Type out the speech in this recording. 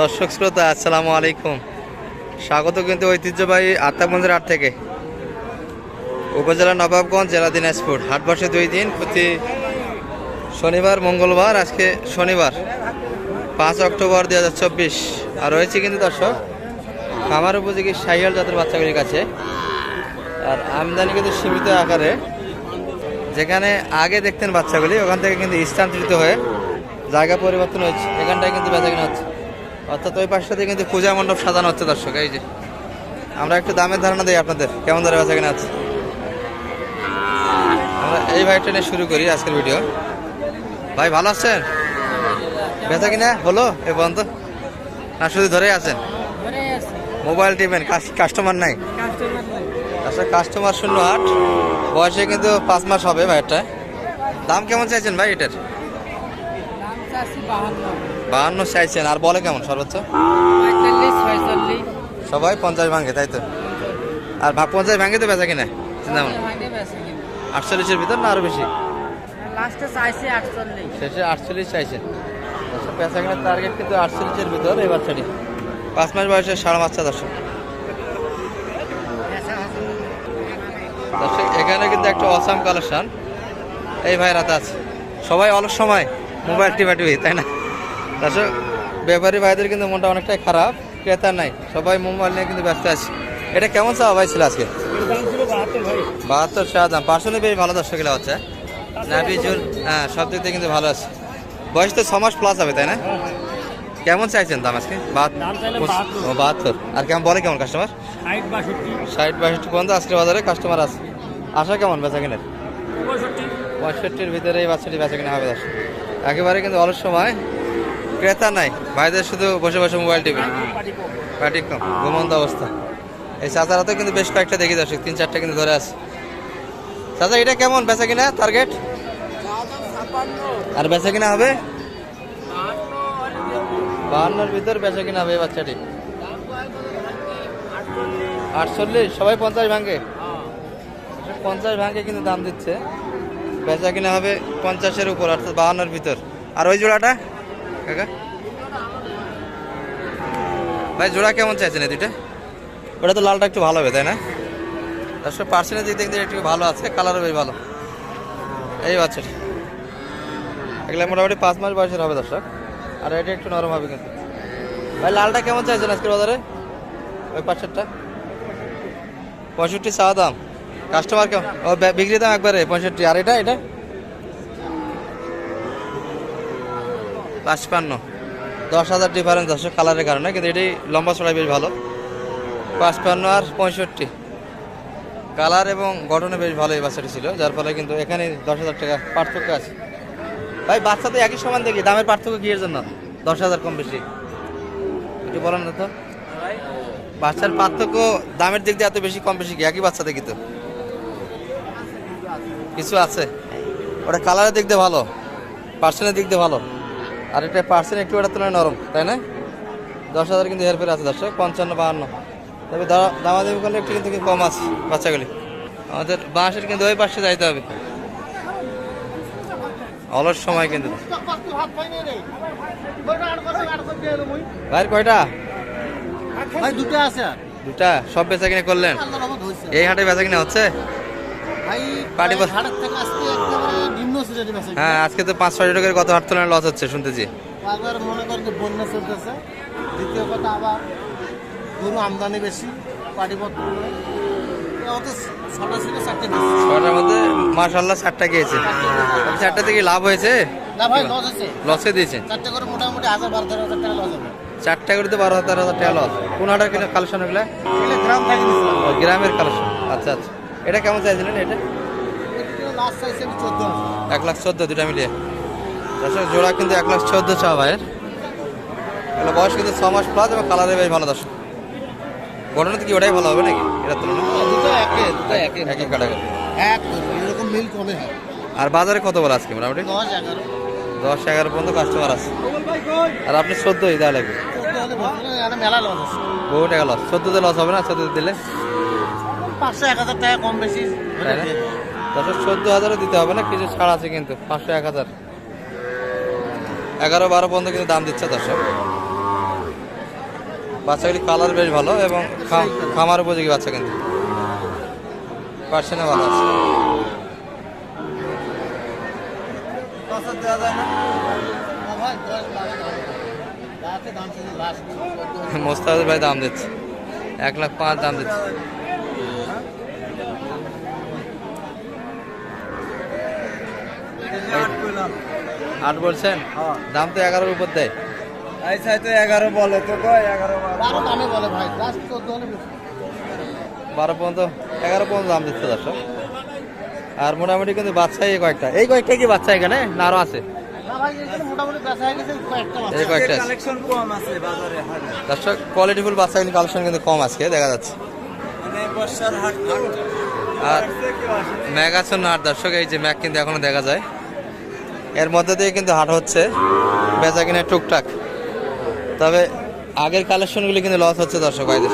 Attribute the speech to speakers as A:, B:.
A: দর্শক শ্রোতা, আসসালামু আলাইকুম। স্বাগত কিন্তু ঐতিহ্যবাহী আত্মাগঞ্জের হাট থেকে। উপজেলা নবাবগঞ্জ, জেলা দিনাজপুর। হাট বসে দুই দিন, প্রতি শনিবার, মঙ্গলবার, আজকে শনিবার, পাঁচ অক্টোবর দুই হাজার চব্বিশ। আর রয়েছে কিন্তু দর্শক আমার উপযোগী সাইয়াল জাতের বাচ্চাগুলির কাছে। আর আমদানি কিন্তু সীমিত আকারে। যেখানে আগে দেখতেন বাচ্চাগুলি, ওখান থেকে কিন্তু স্থানান্তরিত হয়ে জায়গা পরিবর্তন হচ্ছে এখানটায় কিন্তু বেচা কেনা হচ্ছে। অর্থাৎ ওই পাশটাতে কিন্তু পূজা মণ্ডপ সাজানো হচ্ছে দর্শক এই যে। আমরা একটু দামের ধারণা দিই আপনাদের কেমন ধরে বেচা কেনা আছে আমরা এই ভাইটা নিয়ে শুরু করি আজকের ভিডিও। ভাই ভালো আছেন? বেচা কিনা হলো এ পর্যন্ত? না শুধু ধরেই আছেন? মোবাইল টিপেন কাস্টমার নাই? আসলে কাস্টমার শূন্য আট বয়সে কিন্তু পাঁচ মাস হবে ভাইয়েরটা। দাম কেমন চাইছেন ভাই এটার? বাহান্ন। চাইছেন আর বলে কেমন সর্বোচ্চ? সবাই পঞ্চাশ ভাঙে তাই তো? আর ভাগ পঞ্চাশ ভাঙে তো বেচা কিনা? চিন্তা ভাবনা। আটচল্লিশের ভিতর না আরও বেশি? শেষে আটচল্লিশ চাইছেন বেচা কিনার টার্গেট কিন্তু আটচল্লিশের ভিতর এই বাচ্চাটি পাঁচ মাস বয়সে সাড়ে বাচ্চা দর্শক। দর্শক এখানে কিন্তু একটা অসাম কালেকশন এই ভাই রাতে আছে। সবাই অলস সময় মোবাইল টিপা টিপি তাই না? দর্শক ব্যাপারী ভাইদের কিন্তু মনটা অনেকটাই খারাপ ক্রেতা নাই সবাই মোবাইল নিয়ে কিন্তু ব্যস্ত আছে। এটা কেমন চাওয়া ভাই ছিল আজকে? বাহাত্তর শাহজাহান পার্সোনালি বেশ ভালো দর্শক এলা হচ্ছে। নাবি জুল হ্যাঁ সব দিক থেকে কিন্তু ভালো আছে। বয়স তো ছ মাস প্লাস হবে তাই না? কেমন চাইছেন দাম আজকে? ও, বাহাত্তর। আর কেমন বলে কেমন কাস্টমার
B: ষাট বাষট্টি।
A: পর্যন্ত আজকের বাজারে কাস্টমার আছে। আশা কেমন বেচা কিনের পঁয়ষট্টির ভিতরে এই বাচ্চাটি বেচা কিনা হবে দশ একেবারে কিন্তু অলস সময়। ক্রেতা নাই, ভাইদের শুধু বসে বসে মোবাইল টিভি পাটি কম, ঘুমন্ত অবস্থা। এই চাচারা তো কিন্তু বেশ কয়েকটা দেখি দর্শক, তিন চারটা কিন্তু ধরে আছে। চাচা, এটা কেমন? বেচা কিনা টার্গেট আর বেচা কিনা হবে? বাহান্নর ভিতর বেচা কিনা হবে বাচ্চাটি। আটচল্লিশ, সবাই পঞ্চাশ ভাঙে? পঞ্চাশ ভাঙে কিন্তু দাম দিচ্ছে। বেচা কিনা হবে পঞ্চাশের উপর, অর্থাৎ বাহান্নর ভিতর। আর ওই জোড়াটা? কাকা? ভাই জোড়া কেমন চাইছেন এই দুইটা? ওটা তো লালটা একটু ভালো হবে তাই না? দর্শক পার্সেন্টেজ দিক থেকে একটু ভালো আছে কালারও বেশ ভালো। এই বাচ্চাটি। এগুলো মোটামুটি পাঁচ মাস বয়সের হবে দর্শক আর এটা একটু নরম হবে কিন্তু। ভাই লালটা কেমন চাইছেন আজকের বাজারে? ওই পাঁচশোটা পঁয়ষট্টি চাওয়া দাম। কাস্টমার কেমন? ও বিক্রি দাম একবারে পঁয়ষট্টি। আর এটা এটা? পাঁচপান্ন। দশ হাজার ডিফারেন্স দর্শক কালারের কারণে, কিন্তু এটি লম্বা চড়াই বেশ ভালো। পাঁচপান্ন আর পঁয়ষট্টি। কালার এবং গঠনে বেশ ভালো এই বাচ্চাটি ছিল, যার ফলে কিন্তু এখানে দশ হাজার টাকা পার্থক্য আছে। ভাই, বাচ্চা তো একই সমান দেখি, দামের পার্থক্য কি এর জন্য? দশ হাজার কম বেশি। একটু বলেন না তো। বাচ্চার পার্থক্য দামের দিক দিয়ে এত বেশি, কম বেশি কি? একই বাচ্চা দেখি তো। কিছু আছে? ওটা কালারের দিক দিয়ে ভালো পার্সেন্টের দিক দিয়ে ভালো। আর এটা পার্সেন্ট একটু ওটা তুলনায় নরম তাই না? দশ হাজার কিন্তু হেরফের আছে দর্শক পঞ্চান্ন বাহান্ন। তবে দা- দামাদামি করলে একটু কিন্তু কম আছে বাচ্চাগুলি। আমাদের বাঁশের কিন্তু ওই পাশে যাইতে হবে। অলস সময় কিন্তু। ভাইয়ের কয়টা?
C: ভাই দুটো আছে।
A: দুটা? সব বেচা কিনে করলেন? এই হাটে বেচা কিনে হচ্ছে?
C: ভাই
A: পাটি
C: হাটের থেকে আজকে
A: হ্যাঁ আজকে তো পাঁচ ছয় টাকার কত হাট তোলার লস হচ্ছে শুনতেছি।
C: বাজার মনে করেন যে বন্যা চলতেছে দ্বিতীয় কথা আবার গরু আমদানি বেশি পাটিপত্র
A: ছটার মধ্যে চারটা গিয়েছে চারটা থেকে লাভ হয়েছে?
C: লস
A: দিয়েছে?
C: চারটে করে মোটামুটি হাজার বারো তেরো হাজার টাকা লস হবে।
A: চারটা করে তো বারো হাজার হাজার টাকা লস। কোন হাটের কিনে কালেকশন এগুলো?
C: গ্রাম
A: গ্রামের কালেকশন। আচ্ছা আচ্ছা। এটা কেমন চাইছিলেন এটা? এক লাখ চোদ্দ দুটা মিলিয়ে। দর্শক জোড়া কিন্তু এক লাখ চোদ্দ চাওয়া ভাইয়ের। এগুলো বয়স কিন্তু ছ মাস প্লাস এবং কালারে বেশ ভালো দর্শক। গঠনে কি ওটাই ভালো হবে নাকি? এটা তুলনায় একই কাটাগরি
C: এরকম মিল কমে হয়।
A: আর বাজারে কত বলে আজকে মোটামুটি?
C: দশ এগারো।
A: পর্যন্ত কাস্টমার আছে। আর আপনি চোদ্দোই দেওয়া লাগবে।
C: চোদ্দ
A: বহু টাকা লস চোদ্দোতে লস হবে না? চোদ্দোতে দিলে?
C: পাঁচশো এক হাজার টাকা কম বেশি
A: দশ চোদ্দ হাজারও দিতে হবে না, কিছু ছাড় আছে কিন্তু, পাঁচশো, এক হাজার। এগারো, বারো পর্যন্ত কিন্তু দাম দিচ্ছে দর্শক। বাচ্চাগুলি কালার বেশ ভালো এবং খামার উপযোগী বাচ্চা কিন্তু। পার্সেন্টে ভালো আছে। মোস্তাফিজ ভাই দাম দিচ্ছে। এক লাখ পাঁচ দাম দিচ্ছে। আট বলছেন? দাম তো এগারোর উপর দেয়।
D: এগারো বলে তো এগারো
C: বলে? ভাই লাস্ট চোদ্দ হলে বেশি।
A: বারো পর্যন্ত এগারো পর্যন্ত দাম দিচ্ছে দর্শক। আর মোটামুটি কিন্তু বাচ্চাই এই কয়েকটা। এই কয়েকটা কি বাচ্চা এখানে না আরও আছে?
C: না ভাই এখানে মোটামুটি বেচা হয়ে গেছে কয়েকটা মাস
A: এই কয়েকটা আছে।
D: কালেকশন কম আছে বাজারে
A: দর্শক কোয়ালিটিফুল বাচ্চাগুলি কালেকশন কিন্তু কম আজকে দেখা যাচ্ছে।
D: মানে
A: আর ম্যাগ আছে না আর দর্শক এই যে ম্যাগ কিন্তু এখনও দেখা যায়। এর মধ্যে দিয়ে কিন্তু হাট হচ্ছে, বেচা কিনে টুকটাক। তবে আগের কালেকশনগুলি কিন্তু লস হচ্ছে দর্শক ভাইদের।